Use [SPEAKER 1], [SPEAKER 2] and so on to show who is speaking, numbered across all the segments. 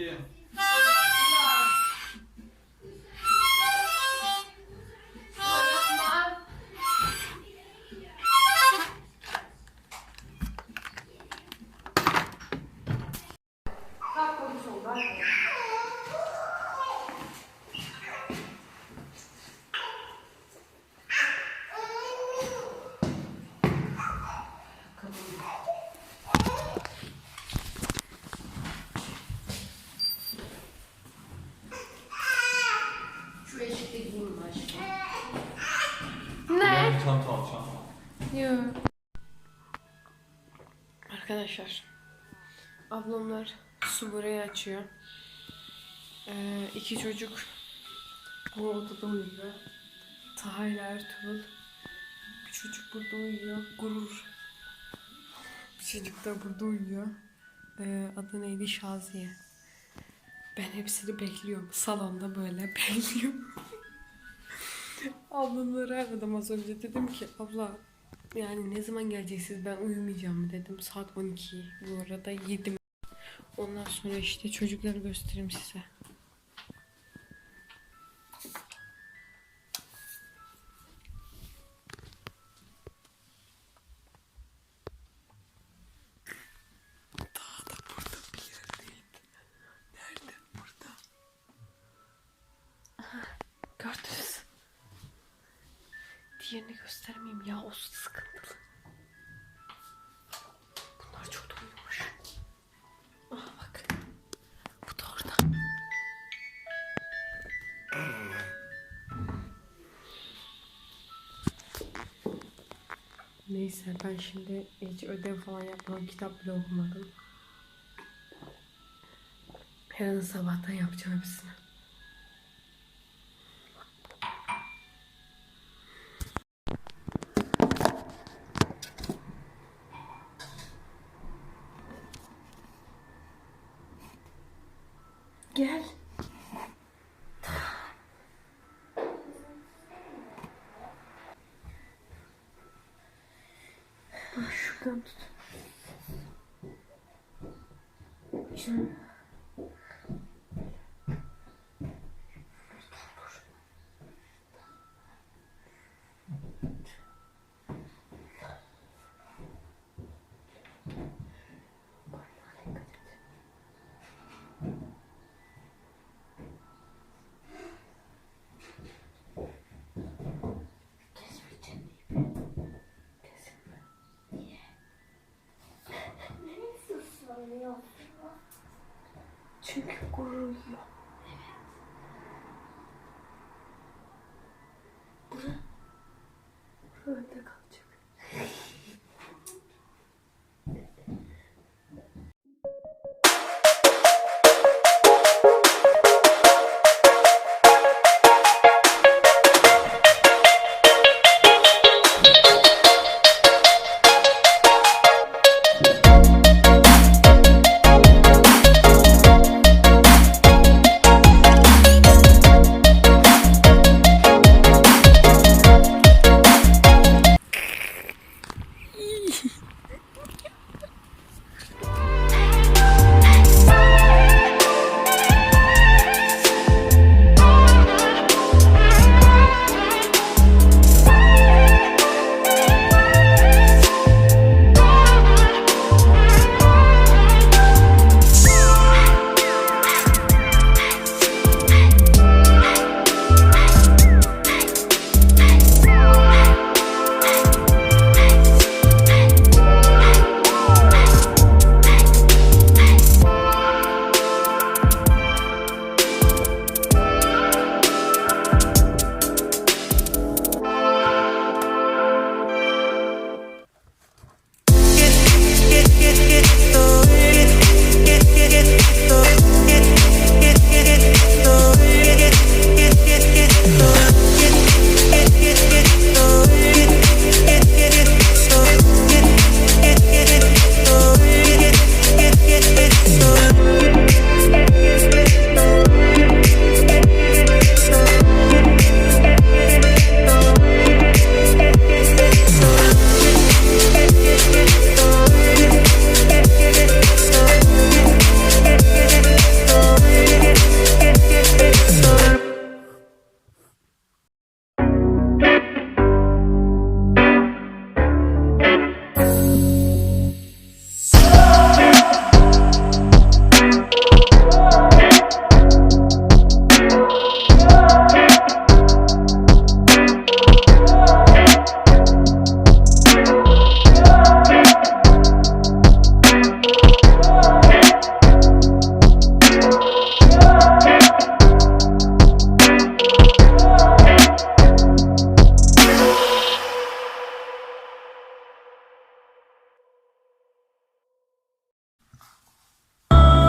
[SPEAKER 1] Путин. Arkadaşlar. Ablamlar su burayı açıyor. Ee, iki çocuk bu odada uyuyor. Taha ile Ertuğrul. Bir çocuk burada uyuyor. Gurur. Bir çocuk da burada uyuyor. Ee, adı neydi? Şaziye. Ben hepsini bekliyorum. Salonda böyle bekliyorum. Ablamları aradım az önce. Dedim ki abla yani ne zaman geleceksiniz? Ben uyumayacağım dedim. Saat 12 bu arada yedim. Ondan sonra işte çocukları göstereyim size. Daha Diğerini göstermeyeyim ya o sıkıntılı. Bunlar çok da uyumuş. Aha bak. Bu da orada. Neyse ben şimdi hiç ödev falan yapmadım. Kitap bile okumadım. Yarın sabahtan yapacağım hepsini. Gel. Ah, şuradan tut. Şunu. Çünkü gurur uyuyor. Bura. Bura önde kalacak.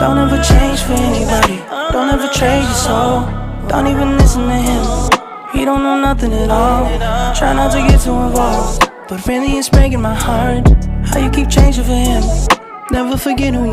[SPEAKER 2] Don't ever change for anybody. Don't ever trade your soul. Don't even listen to him. He don't know nothing at all. Try not to get too involved. But really, it's breaking my heart. How you keep changing for him. Never forget who you